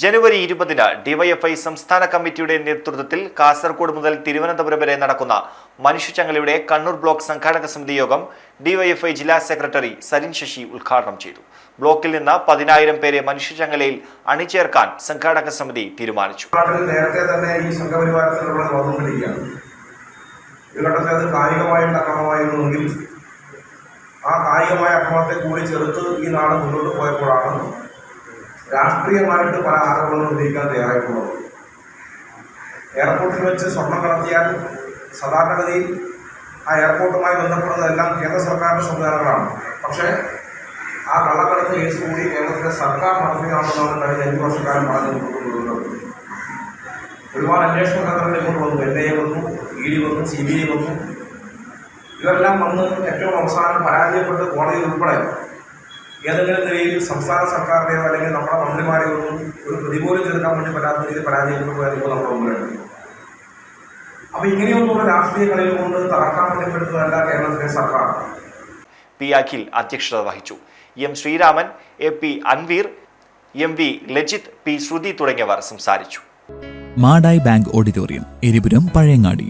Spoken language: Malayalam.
ജനുവരി ഇരുപതിന് ഡിവൈഎഫ്ഐ സംസ്ഥാന കമ്മിറ്റിയുടെ നേതൃത്വത്തിൽ കാസർഗോഡ് മുതൽ തിരുവനന്തപുരം വരെ നടക്കുന്ന മനുഷ്യചങ്ങലയുടെ കണ്ണൂർ ബ്ലോക്ക് സംഘാടക സമിതി യോഗം ഡിവൈഎഫ്ഐ ജില്ലാ സെക്രട്ടറി സരിൻ ശശി ഉദ്ഘാടനം ചെയ്തു. ബ്ലോക്കിൽ നിന്ന് പതിനായിരം പേരെ മനുഷ്യചങ്ങലയിൽ അണിചേർക്കാൻ സംഘാടക സമിതി തീരുമാനിച്ചു. നേരത്തെ തന്നെ ഈ സംഘപരിവാരത്തിലുള്ള ആ കായികമായ അക്രമത്തെ കൂടി ചെറുത്ത് ഈ നാട് മുന്നോട്ട് പോയപ്പോഴാണ് രാഷ്ട്രീയമായിട്ട് പല ആരോപണങ്ങളും ഉന്നയിക്കാൻ തയ്യാറായിട്ടുള്ളത് എയർപോർട്ടിൽ വെച്ച് സ്വർണം കടത്തിയാൽ സാധാരണഗതിയിൽ ആ എയർപോർട്ടുമായി ബന്ധപ്പെടുന്നതെല്ലാം കേന്ദ്ര സർക്കാരിന്റെ സംവിധാനങ്ങളാണ്. പക്ഷേ ആ കള്ളക്കടത്ത് കേസ് കൂടി കേരളത്തിലെ സർക്കാർ നടത്തുകയാണെന്നാണ് കഴിഞ്ഞ അഞ്ച് വർഷക്കാരൻ പറഞ്ഞു ഒരുപാട് അന്വേഷണ സംഘടനകൾ ഇങ്ങോട്ട് വന്നു. എൻ ഐ എ വന്നു ഇ ഡി വന്നു സി ബി ഐ വന്നു. ഇവരെല്ലാം വന്ന് ഏറ്റവും അവസാനം പരാജയപ്പെട്ട് കോടതി ഉൾപ്പെടെ ഏതെങ്കിലും നിലയിൽ സംസ്ഥാന സർക്കാരിന്റെയോ അല്ലെങ്കിൽ ഒന്നും ഒരു പ്രതിപോലും ചെറുക്കാൻ വേണ്ടി പറ്റാത്ത രീതിയിൽ പരാജയപ്പെട്ടു പോയതിപ്പോൾ നമ്മുടെ മുമ്പിലുണ്ട് അപ്പൊ ഇങ്ങനെയൊന്നുള്ള രാഷ്ട്രീയ കളികൾ കൊണ്ട് തകർക്കാൻ പറ്റപ്പെടുന്നതല്ല കേരളത്തിലെ സർക്കാർ. പി അഖിൽ അധ്യക്ഷത വഹിച്ചു. M Sreeraman A P Anveer M V Lajith P Sruthi തുടങ്ങിയവർ സംസാരിച്ചു. Madayi bank auditorium Eripuram Pazhayangadi.